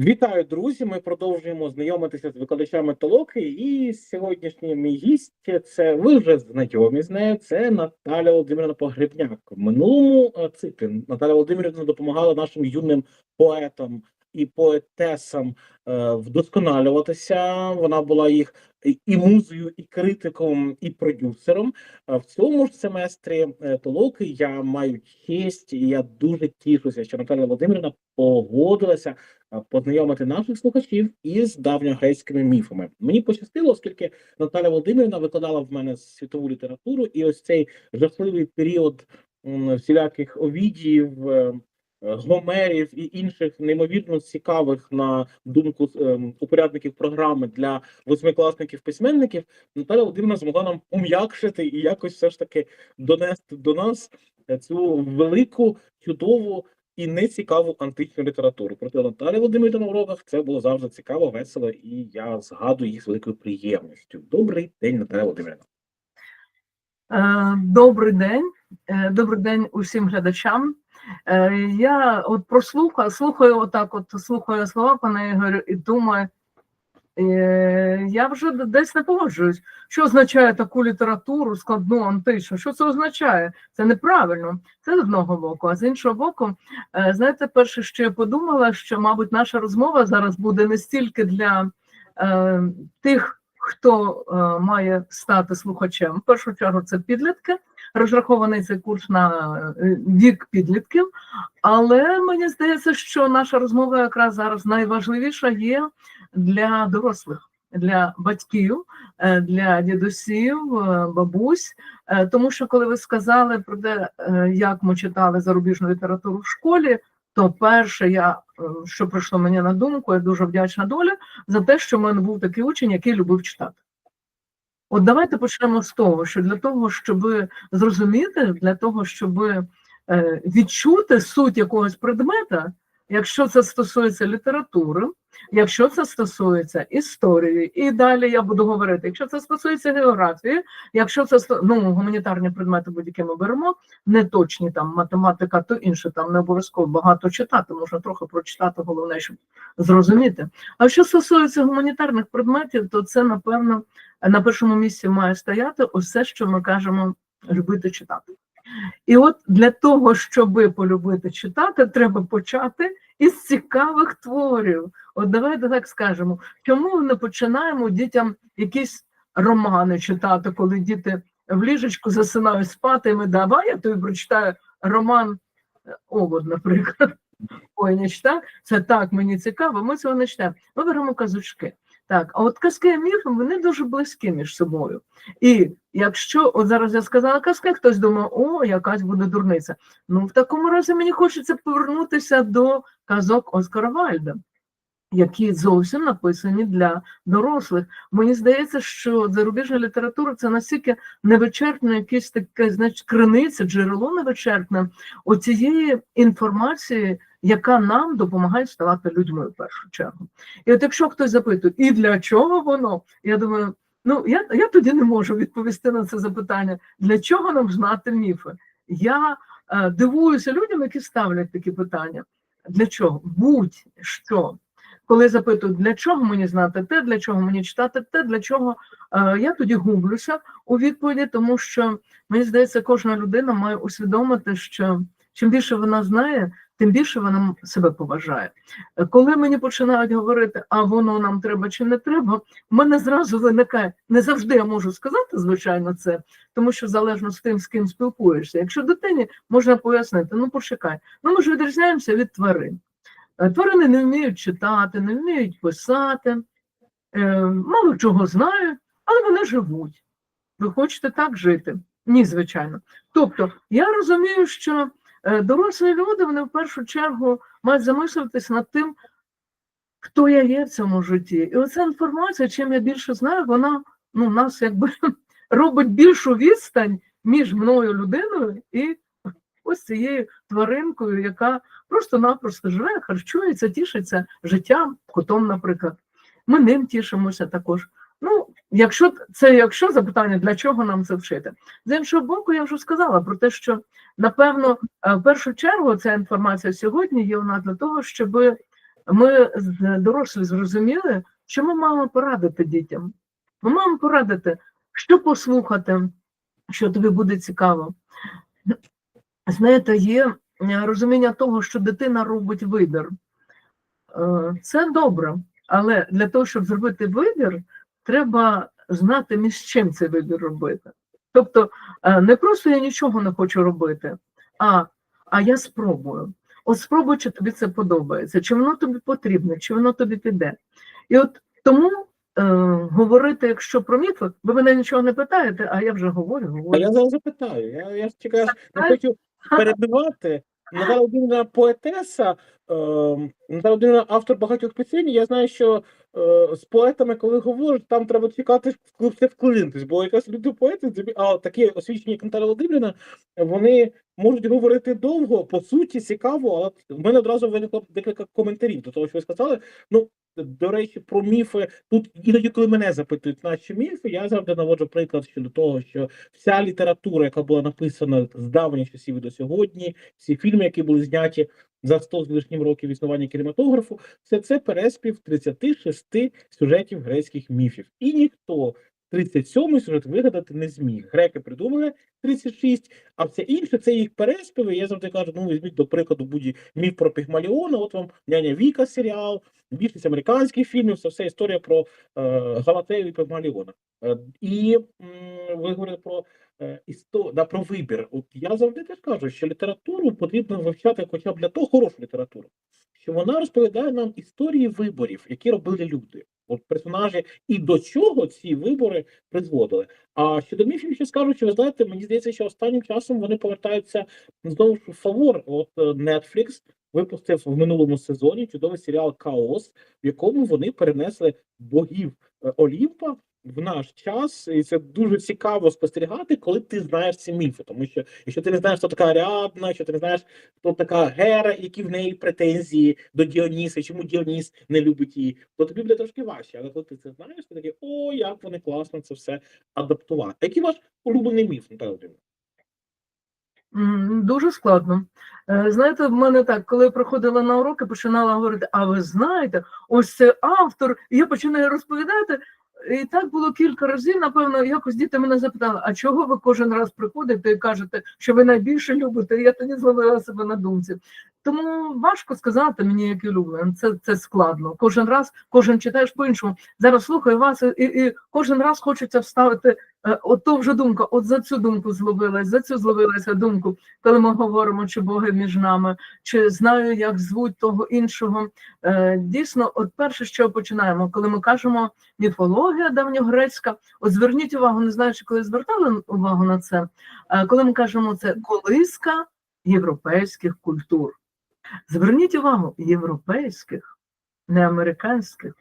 Вітаю, друзі! Ми продовжуємо знайомитися з викладачами толоки. І сьогоднішній мій гість це ви вже знайомі з нею. Це Наталя Володимирівна Погребняк. В минулому е, циклі Наталя Володимирівна допомагала нашим юним поетам і поетесам е, вдосконалюватися. Вона була їх і- музою, і критиком, і продюсером. В цьому ж семестрі е, толоки я маю честь, і я дуже тішуся, що Наталя Володимирівна погодилася познайомити наших слухачів із давньогрецькими міфами. Мені пощастило, оскільки Наталя Володимирівна викладала в мене світову літературу, і ось цей жахливий період всіляких овідіїв. Е, Гомерів і інших неймовірно цікавих на думку ем, упорядників програми для восьмикласників-письменників, Наталя Володимирівна змогла нам пом'якшити і якось все ж таки донести до нас е, цю велику, чудову і нецікаву античну літературу. Проте Наталя Володимирівна на уроках це було завжди цікаво, весело, і я згадую їх з великою приємністю. Добрий день, Наталя Володимирівна. Е, Добрий день, добрий день усім глядачам. Е, Я от прослухаю, слухаю отак, от слухаю слова пана Ігоря і думаю, е, я вже десь не погоджуюсь. Що означає таку літературу, складну античну? Що це означає? Це неправильно. Це з одного боку. А з іншого боку, е, знаєте, перше, що я подумала, що, мабуть, наша розмова зараз буде не стільки для е, тих, хто е, має стати слухачем. В першу чергу це підлітки. Розрахований цей курс на е, вік підлітків, але мені здається, що наша розмова якраз зараз найважливіша є для дорослих, для батьків, е, для дідусів, е, бабусь. Тому що коли ви сказали про те, як ми читали зарубіжну літературу в школі, то перше, я що прийшло мені на думку, я дуже вдячна долі за те, що в мене був такий учень, який любив читати. От давайте почнемо з того, що для того, щоб зрозуміти, для того, щоб е, відчути суть якогось предмета, якщо це стосується літератури, якщо це стосується історії, і далі я буду говорити, якщо це стосується географії, якщо це ну, гуманітарні предмети, будь-які ми беремо, не точні там математика, то інше, там не обов'язково багато читати, можна трохи прочитати, головне, щоб зрозуміти. А що стосується гуманітарних предметів, то це напевно на першому місці має стояти усе, що ми кажемо любити читати. І от для того, щоб полюбити читати, треба почати із цікавих творів. От давайте так скажемо, чому ми не починаємо дітям якісь романи читати, коли діти в ліжечку засинають спати, і ми давай я тобі прочитаю роман е, Овод, наприклад. Ой, не читав, це так мені цікаво, ми цього не читаємо. Ми беремо казочки. Так, а от казки і міфи вони дуже близькі між собою. І якщо от зараз я сказала казки, хтось думає, о, якась буде дурниця. Ну, в такому разі мені хочеться повернутися до казок Оскара Вальда, які зовсім написані для дорослих. Мені здається, що зарубіжна література це настільки невичерпне, якесь таке, значить, криниця, джерело невичерпне оцієї інформації, яка нам допомагає ставати людьми в першу чергу. І от якщо хтось запитує, і для чого воно? Я думаю, ну я, я тоді не можу відповісти на це запитання. Для чого нам знати міфи? Я е, дивуюся людям, які ставлять такі питання. Для чого? Будь-що. Коли запитують, для чого мені знати те, для чого мені читати те, для чого е, я тоді гублюся у відповіді, тому що мені здається, кожна людина має усвідомити, що чим більше вона знає, тим більше вона себе поважає. Е, Коли мені починають говорити, а воно нам треба чи не треба, в мене зразу виникає не завжди я можу сказати, звичайно, це, тому що залежно з тим, з ким спілкуєшся. Якщо дитині можна пояснити, ну почекай, ну ми ж відрізняємося від тварин. Е, Тварини не вміють читати, не вміють писати, е, мало чого знають, але вони живуть. Ви хочете так жити? Ні, звичайно. Тобто, я розумію, що дорослі люди вони в першу чергу мають замислитись над тим, хто я є в цьому житті. І оця інформація, чим я більше знаю, вона ну, нас якби робить більшу відстань між мною, людиною, і ось цією тваринкою, яка просто-напросто живе, харчується, тішиться життям, котом, наприклад. Ми ним тішимося також. Якщо це якщо запитання, для чого нам це вчити? З іншого боку, я вже сказала про те, що напевно е, в першу чергу ця інформація сьогодні є нас для того, щоб ми дорослі зрозуміли, що ми маємо порадити дітям. Ми маємо порадити, що послухати, що тобі буде цікаво. Знаєте, є е, розуміння того, що дитина робить вибір. Е, Це добре, але для того, щоб зробити вибір, треба знати, між чим цей вибір робити. Тобто, е, не просто я нічого не хочу робити, а, а я спробую. От спробуй, чи тобі це подобається, чи воно тобі потрібно, чи воно тобі піде. І от тому е, говорити, якщо про міфи, ви мене нічого не питаєте, а я вже говорю, А говорю. я зараз запитаю. Я, я ж чекаю, не хочу перебивати. Наталя Володимирівна поетеса, е, Наталя Володимирівна автор багатьох пісень. Я знаю, що з поетами, коли говорять, там треба чекати, все вклинитись, бо якраз люди поети, а такі освічені, як Наталя Володимирівна, вони можуть говорити довго, по суті, цікаво, але в мене одразу виникло декілька коментарів до того, що ви сказали. Ну, до речі, про міфи. Тут іноді, коли мене запитують, наші міфи, я завжди наводжу приклад щодо того, що вся література, яка була написана з давніх часів до сьогодні, всі фільми, які були зняті за 100 з лишнім років існування кінематографу, все це переспів 36 сюжетів грецьких міфів. І ніхто 37-й сюжет вигадати не зміг. Греки придумали 36, а все інше це їх переспіви. Я завжди кажу, ну візьміть до прикладу будь міф про Пігмаліона, от вам няня Віка серіал, більшість американських фільмів, це все історія про е, Галатею і Пігмаліона. Е, і м, ви говорили про істо, да, про вибір. От я завжди теж кажу, що літературу потрібно вивчати хоча б для того хорошу літературу, що вона розповідає нам історії виборів, які робили люди. От персонажі, і до чого ці вибори призводили. А щодо міфів, ще скажу, що ви знаєте, мені здається, що останнім часом вони повертаються знову ж в фавор. От е, Netflix випустив в минулому сезоні чудовий серіал Хаос, в якому вони перенесли богів е, Олімпа в наш час, і це дуже цікаво спостерігати, коли ти знаєш ці міфи. Тому що якщо ти не знаєш, хто така Аріадна, якщо ти не знаєш, хто така Гера, які в неї претензії до Діоніса, чому Діоніс не любить її, то тобі буде трошки важче. Але коли ти це знаєш, ти такий, о, як вони класно це все адаптували. Який ваш улюблений міф, Наталя? Дуже складно. Е, Знаєте, в мене так, коли я приходила на уроки, починала говорити: а ви знаєте, ось це автор, і я починаю розповідати. І так було кілька разів. Напевно, якось діти мене запитали, а чого ви кожен раз приходите і кажете, що ви найбільше любите? Я тоді зловила себе на думці. Тому важко сказати мені, як улюблений. Це, це складно. Кожен раз, кожен читаєш по-іншому. Зараз слухаю вас, і, і кожен раз хочеться вставити е, от ту вже думку, от за цю думку зловилась, за цю зловилася думку, коли ми говоримо, чи Боги між нами, чи знаю, як звуть того іншого. Е, Дійсно, от перше, що починаємо, коли ми кажемо міфологія давньогрецька, от зверніть увагу, не знаю, чи коли звертали увагу на це, е, коли ми кажемо це колиска європейських культур. Зверніть увагу, європейських, не американських.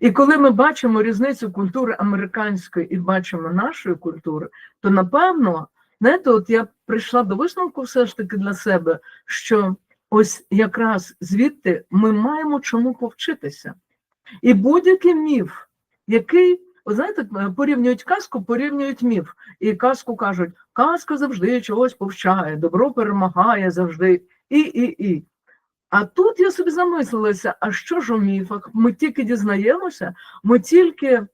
І коли ми бачимо різницю культури американської і бачимо нашої культури, то напевно, знаєте, от я прийшла до висновку все ж таки для себе, що ось якраз звідти ми маємо чому повчитися. І будь-який міф, який, ви знаєте, порівнюють казку, порівнюють міф. І казку кажуть, казка завжди чогось повчає, добро перемагає завжди, і, і, і. А тут я собі замислилася: а що ж у міфах? Ми тільки дізнаємося, ми тільки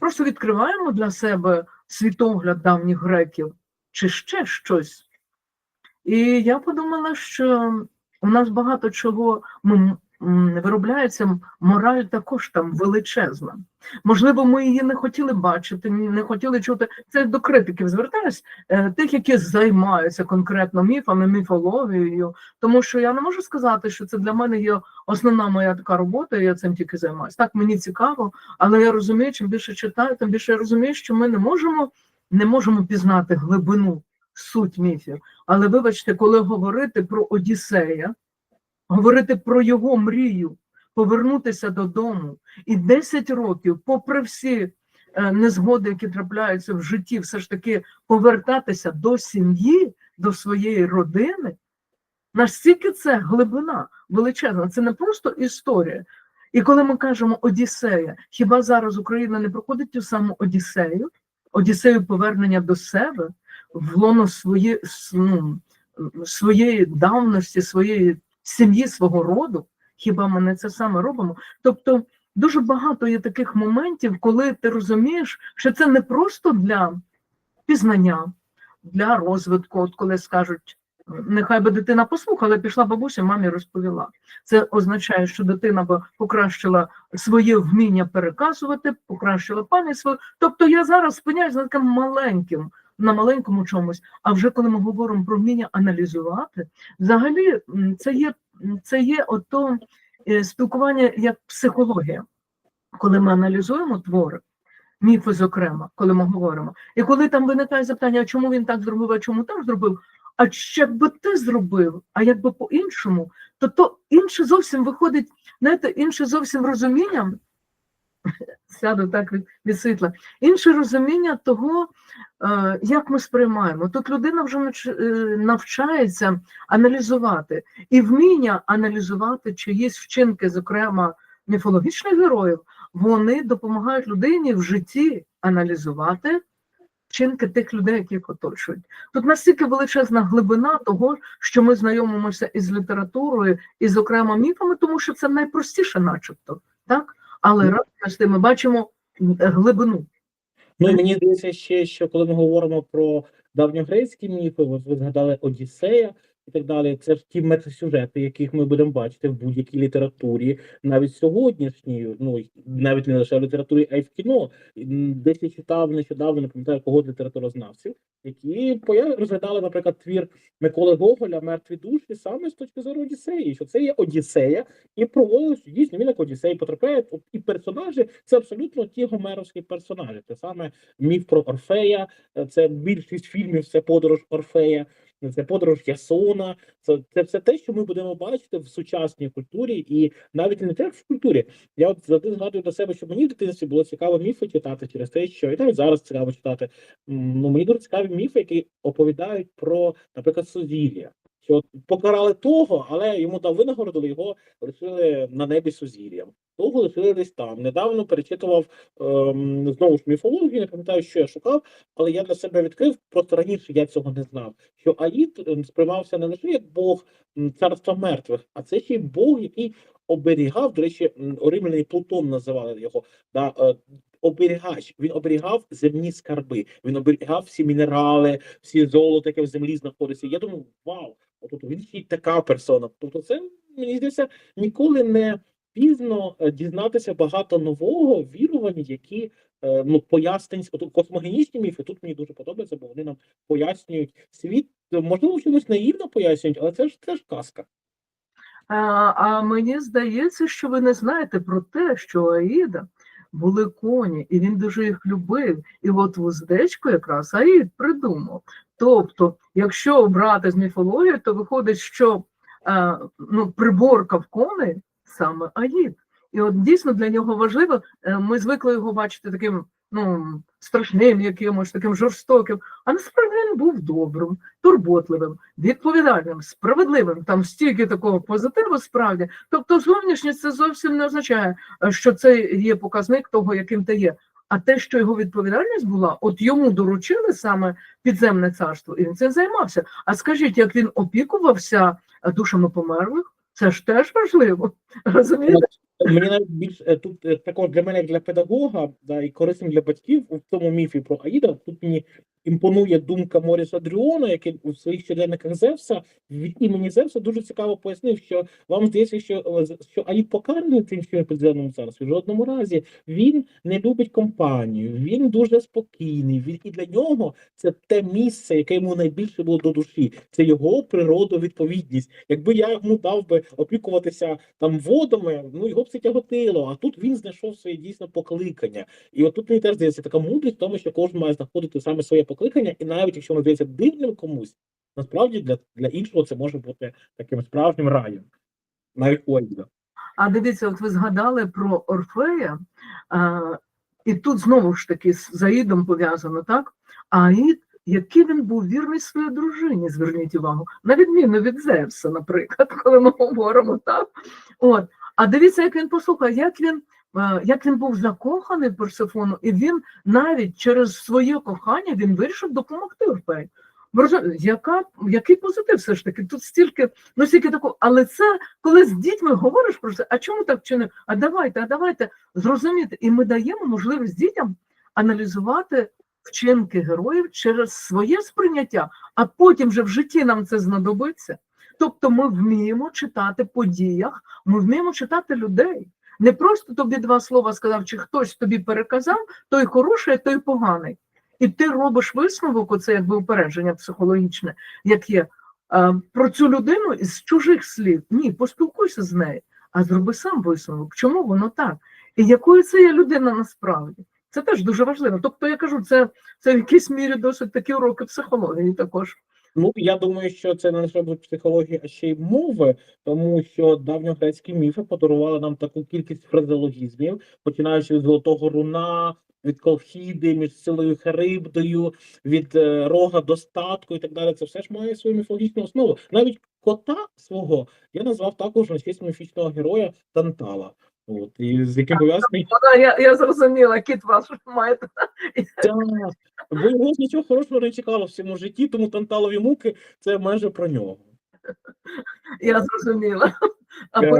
просто відкриваємо для себе світогляд давніх греків, чи ще щось. І я подумала, що у нас багато чого м- м, виробляється, мораль також там величезна. Можливо, ми її не хотіли бачити, не хотіли чути. Це до критиків звертаюсь, е, тих, які займаються конкретно міфами, міфологією. Тому що я не можу сказати, що це для мене є основна моя така робота, і я цим тільки займаюся. Так мені цікаво, але я розумію, чим більше читаю, тим більше я розумію, що ми не можемо, не можемо пізнати глибину, суть міфів. Але вибачте, коли говорити про Одіссея, говорити про його мрію, повернутися додому, і 10 років, попри всі е, незгоди, які трапляються в житті, все ж таки повертатися до сім'ї, до своєї родини. Настільки це глибина величезна, це не просто історія. І коли ми кажемо Одіссея, хіба зараз Україна не проходить ту саму Одіссею, Одіссею повернення до себе, в лоно свої, ну, своєї давності, своєї сім'ї, свого роду, Хіба ми не це саме робимо? Тобто дуже багато є таких моментів, коли ти розумієш, що це не просто для пізнання, для розвитку, от коли скажуть. Нехай би дитина послухала, пішла бабуся, мамі розповіла. Це означає, що дитина би покращила своє вміння переказувати, покращила пам'ять свою. Тобто я зараз спиняюсь на таким маленьким, на маленькому чомусь. А вже коли ми говоримо про вміння аналізувати, взагалі це є, це є ото е, спілкування як психологія, коли ми аналізуємо твори. Міфи, зокрема, коли ми говоримо, і коли там виникає запитання, а чому він так зробив, а чому так зробив, а якби ти зробив, а якби по-іншому, то то інше зовсім виходить, знаєте, інше зовсім розуміння, сяду так від, від світла, інше розуміння того, е, як ми сприймаємо. Тут людина вже е, навчається аналізувати і вміння аналізувати чиїсь вчинки, зокрема міфологічних героїв, вони допомагають людині в житті аналізувати вчинки тих людей, які їх оточують. Тут настільки величезна глибина того, що ми знайомимося із літературою, і, зокрема, міфами, тому що це найпростіше, начебто, так? Але раз ми бачимо глибину. Ну мені здається ще, що коли ми говоримо про давньогрецькі міфи, ви згадали Одіссея і так далі, це ж ті метасюжети, яких ми будемо бачити в будь-якій літературі, навіть сьогоднішній, ну навіть не лише в літературі, а й в кіно. Десь я читав нещодавно, не пам'ятаю кого літературознавців, які розглядали, наприклад, твір Миколи Гоголя Мертві душі саме з точки зору Одіссеї, що це є Одіссея, і проводилось дійсно він як Одіссей потрапляє, і персонажі це абсолютно ті гомеровські персонажі. Це саме міф про Орфея, е, це більшість фільмів, це подорож Орфея, це подорож Ясона. Це, це все те, що ми будемо бачити в сучасній культурі, і навіть не те в культурі. Я от завжди згадую до себе, що мені в дитинстві було цікаво міфи читати через те, що і навіть зараз цікаво читати. Ну мені дуже цікаві міфи, які оповідають про, наприклад, сузір'я. Що покарали того, але йому дав винагороду, його лишили на небі сузір'ям. Того лишили десь там. Недавно перечитував ем, знову ж міфологію, не пам'ятаю, що я шукав, але я для себе відкрив, просто раніше я цього не знав. Що Аїд ем, сприймався не лише як Бог царства мертвих, а це ще й Бог, який оберігав, до речі, римляні Плутон називали його. Да, е, Оберігач, він оберігав земні скарби, він оберігав всі мінерали, всі золото, яке в землі знаходиться. Я думаю, вау, от він ще й така персона. Тобто, це мені здається ніколи не пізно е, дізнатися багато нового вірувань, які е, ну пояснень, от космогенічні міфи. Тут мені дуже подобається, бо вони нам пояснюють світ. Можливо, чомусь наївно пояснюють, але це ж це ж казка. А, а мені здається, що ви не знаєте про те, що Аїда були коні, і він дуже їх любив. І от вуздечку якраз Аїд придумав. Тобто, якщо брати з міфології, то виходить, що е, ну, приборка в коней саме Аїд. І от дійсно для нього важливо, е, ми звикли його бачити таким ну, страшним, якимось таким жорстоким, а насправді він був добрим, турботливим, відповідальним, справедливим. Там стільки такого позитиву справді. Тобто, зовнішність це зовсім не означає, е, що це є показник того, яким ти є. А те, що його відповідальність була, от йому доручили саме підземне царство, і він цим займався. А скажіть, як він опікувався е, душами померлих? Це ж теж важливо. Розумієте? Мені навіть більш е, тут е, також для мене, як для педагога, да, і корисним для батьків у цьому міфі про Аїда. Тут мені імпонує думка Моріса Дріона, який у своїх щоденниках Зевса від імені Зевса дуже цікаво пояснив, що вам здається, що, е, що Аїд покараний тим, що підземному царстві. В жодному разі він не любить компанію, він дуже спокійний. Він і для нього це те місце, яке йому найбільше було до душі. Це його природовідповідність. Якби я йому дав би опікуватися там водами, ну його це тяготило. А тут він знайшов своє дійсно покликання. І от тут мені теж здається така мудрість в тому, що кожен має знаходити саме своє покликання, і навіть якщо воно здається дивним комусь, насправді для, для іншого це може бути таким справжнім раєм. Навіть Аїда. А дивіться, от ви згадали про Орфея, а, і тут знову ж таки з Аїдом пов'язано, так? Аїд, який він був вірний своїй дружині, зверніть увагу, на відміну від Зевса, наприклад, коли ми говоримо так. От. А дивіться, як він послухав, як він, е, як він був закоханий в Персифону, і він навіть через своє кохання він вирішив допомогти Орфею. Яка, який позитив все ж таки? Тут стільки, ну стільки такого, але це коли з дітьми говориш про це, а чому так чинив? А давайте, а давайте зрозуміти. І ми даємо можливість дітям аналізувати вчинки героїв через своє сприйняття, а потім вже в житті нам це знадобиться. Тобто ми вміємо читати по діях, ми вміємо читати людей. Не просто тобі два слова сказав, чи хтось тобі переказав, той хороший, той поганий. І ти робиш висновок, оце якби упередження психологічне, як є е, про цю людину із чужих слів. Ні, поспілкуйся з нею, а зроби сам висновок. Чому воно так? І якою це є людина насправді? Це теж дуже важливо. Тобто, я кажу, це, це в якійсь мірі досить такі уроки психології також. Ну, я думаю, що це не лише буде психології, а ще й мови, тому що давньогрецькі міфи подарували нам таку кількість фразеологізмів, починаючи від золотого руна, від колхіди, між силою Харибдою, від е, рога достатку і так далі. Це все ж має свою міфологічну основу. Навіть кота свого я назвав також на честь міфічного героя Тантала. От, і з яким пов'язаний я, я зрозуміла, кіт ваш маєте. Бо його нічого хорошого не чекало в цьому житті, тому танталові муки це майже про нього. Я зрозуміла. А Е,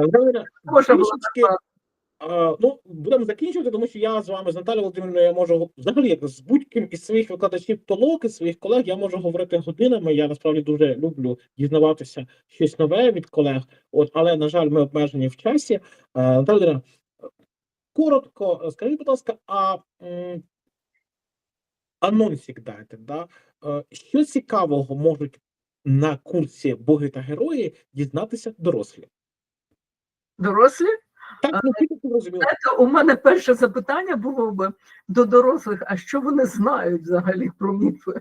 потім ну, будемо закінчувати, тому що я з вами, з Наталією Володимирівною, я можу взагалі як з будь-ким із своїх викладачів толоки, своїх колег, я можу говорити годинами. Я насправді дуже люблю дізнаватися щось нове від колег. От, але, на жаль, ми обмежені в часі. Е, Володимирівна, коротко, е, скажіть, будь ласка, а анонсик дайте, да? Е, що цікавого можуть на курсі Боги та герої дізнатися дорослі? дорослі. Так, ну. Знаєте, у мене перше запитання було би до дорослих: а що вони знають взагалі про міфи?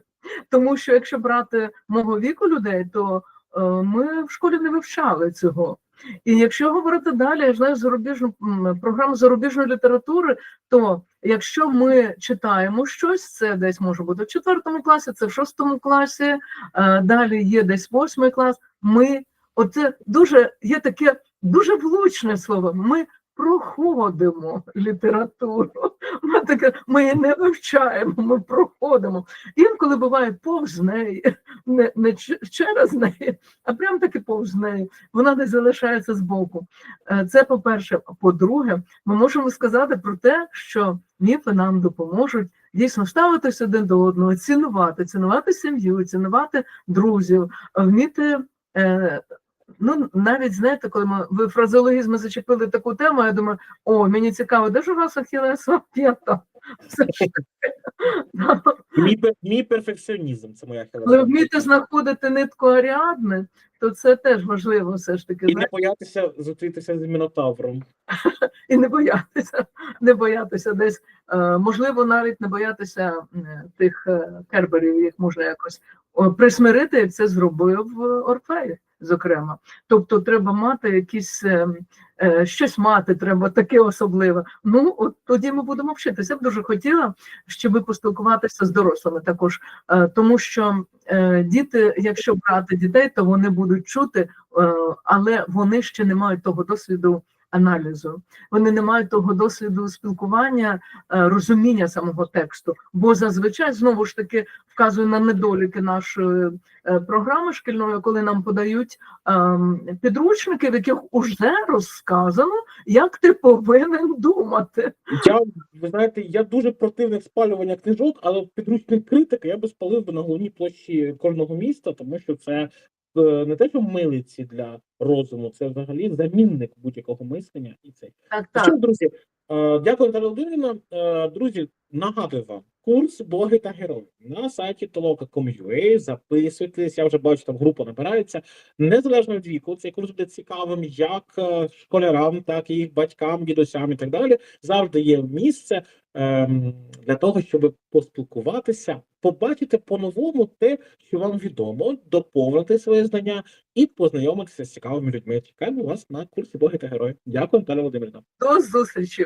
Тому що якщо брати мого віку людей, то е, ми в школі не вивчали цього. І якщо говорити далі, я знаю зарубіжну програму зарубіжної літератури, то якщо ми читаємо щось, це десь може бути в четвертому класі, це в шостому класі, е, далі є десь восьмий клас. Ми оце дуже є таке дуже влучне слово. Ми проходимо літературу. Ми таке, ми її не вивчаємо, ми проходимо. Інколи буває повз неї, не, не через неї, а прям таки повз неї. Вона не залишається збоку. Е, Це по-перше. По-друге, ми можемо сказати про те, що міфи нам допоможуть дійсно ставитись один до одного, цінувати, цінувати сім'ю, цінувати друзів, вміти. Е, Ну, навіть знаєте, коли ми ви фразеологізми зачепили таку тему, я думаю, о, мені цікаво, де ж у вас Ахілесова п'ята? Мій, мій перфекціонізм, це моя Коли хилина. вміти знаходити нитку Аріадни, то це теж важливо все ж таки. І не боятися зустрітися з мінотавром. І не боятися, не боятися десь, е, можливо, навіть не боятися тих е, керберів, їх можна якось присмирити, як це зробив е, Орфей, зокрема. Тобто треба мати якісь е, е, щось мати, треба таке особливе. Ну, от тоді ми будемо вчитися. Я б дуже хотіла, щоб поспілкуватися з дорослими також, е, тому що е, діти, якщо брати дітей, то вони будуть чути, але вони ще не мають того досвіду аналізу. Вони не мають того досвіду спілкування, е, розуміння самого тексту. Бо зазвичай знову ж таки вказую на недоліки нашої е, програми шкільної, коли нам подають ем, підручники, в яких уже розсказано, як ти повинен думати. Я, ви знаєте, я дуже противник спалювання книжок, але підручник критики я би спалив би на головній площі кожного міста, тому що це не те, що милиці для розуму, це взагалі замінник будь-якого мислення і це. Так, Ну так. Що, друзі, е, дякую, Наталя Володимирівна. Е, Друзі, нагадую вам, курс Боги та герої на сайті toloka.com.ua. Записуйтесь, я вже бачу, там група набирається. Незалежно від віку, цей курс буде цікавим як е, школярам, так і їх батькам, дідусям і так далі. Завжди є місце ем, для того, щоб поспілкуватися, побачити по-новому те, що вам відомо, доповнити своє знання і познайомитися з цікавими людьми. Чекаємо вас на курсі Боги та герої. Дякую, Наталя Володимирівна. До зустрічі.